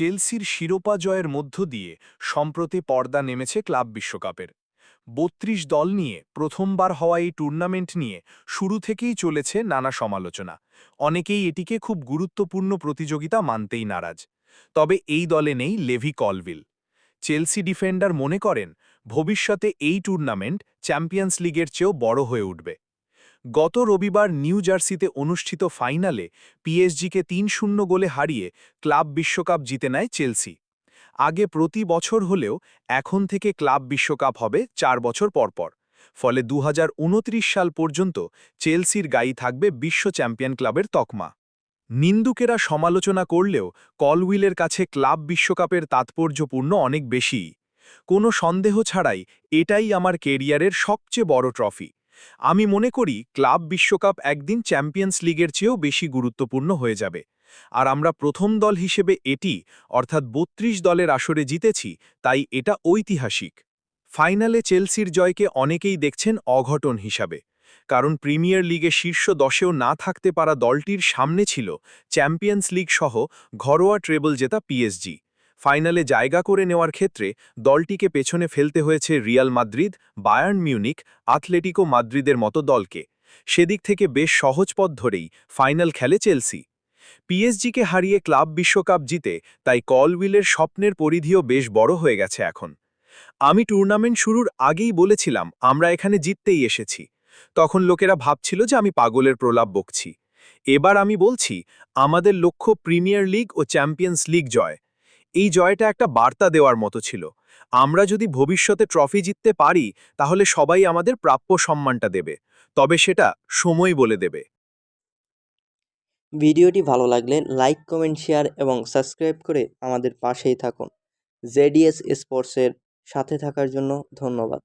চেলসির শিরোপা জয়ের মধ্য দিয়ে সম্প্রতি পর্দা নেমেছে ক্লাব বিশ্বকাপের। বত্রিশ দল নিয়ে প্রথমবার হওয়া এই টুর্নামেন্ট নিয়ে শুরু থেকেই চলেছে নানা সমালোচনা। অনেকেই এটিকে খুব গুরুত্বপূর্ণ প্রতিযোগিতা মানতেই নারাজ। তবে এই দলে নেই লেভি কলভিল। চেলসি ডিফেন্ডার মনে করেন, ভবিষ্যতে এই টুর্নামেন্ট চ্যাম্পিয়ন্স লিগের চেয়েও বড় হয়ে উঠবে। গত রবিবার নিউ জার্সিতে অনুষ্ঠিত ফাইনালে পিএসজিকে তিন শূন্য গোলে হারিয়ে ক্লাব বিশ্বকাপ জিতে নেয় চেলসি। আগে প্রতি বছর হলেও এখন থেকে ক্লাব বিশ্বকাপ হবে চার বছর পরপর। ফলে দু হাজার ঊনত্রিশ সাল পর্যন্ত চেলসির গাই থাকবে বিশ্ব চ্যাম্পিয়ন ক্লাবের তকমা। নিন্দুকেরা সমালোচনা করলেও কলউইলের কাছে ক্লাব বিশ্বকাপের তাৎপর্যপূর্ণ অনেক বেশি কোনো সন্দেহ ছাড়াই এটাই আমার কেরিয়ারের সবচেয়ে বড় ট্রফি। আমি মনে করি ক্লাব বিশ্বকাপ একদিন চ্যাম্পিয়ন্স লিগের চেয়েও বেশি গুরুত্বপূর্ণ হয়ে যাবে। আর আমরা প্রথম দল হিসেবে এটি, অর্থাৎ বত্রিশ দলের আসরে জিতেছি, তাই এটা ঐতিহাসিক। ফাইনালে চেলসির জয়কে অনেকেই দেখছেন অঘটন হিসাবে। কারণ প্রিমিয়ার লিগে শীর্ষ দশেও না থাকতে পারা দলটির সামনে ছিল চ্যাম্পিয়ন্স লিগ সহ ঘরোয়া ট্রেবল জেতা পিএসজি। ফাইনালে জায়গা করে নেওয়ার ক্ষেত্রে দলটিকে পেছনে ফেলতে হয়েছে Real Madrid, Bayern Munich Atletico মাদ্রিদের মতো দলকে। সেদিক থেকে বেশ সহজ পথ ধরেই ফাইনাল খেলে চেলসি। পিএসজিকে হারিয়ে ক্লাব বিশ্বকাপ জিতে তাই কলউইলের স্বপ্নের পরিধিও বেশ বড় হয়ে গেছে এখন। আমি টুর্নামেন্ট শুরুর আগেই বলেছিলাম, আমরা এখানে জিততেই এসেছি। তখন লোকেরা ভাবছিল যে আমি পাগলের প্রলাপ বকছি। এবার আমি বলছি, আমাদের লক্ষ্য প্রিমিয়ার লিগ ও চ্যাম্পিয়ন্স লিগ জয়। এই জয়টা একটা বার্তা দেওয়ার মতো ছিল। আমরা যদি ভবিষ্যতে ট্রফি জিততে পারি, তাহলে সবাই আমাদের প্রাপ্য সম্মানটা দেবে। তবে সেটা সময় বলে দেবে। ভিডিওটি ভালো লাগলে লাইক, কমেন্ট, শেয়ার এবং সাবস্ক্রাইব করে আমাদের পাশেই থাকুন। জেডিএস স্পোর্টসের সাথে থাকার জন্য ধন্যবাদ।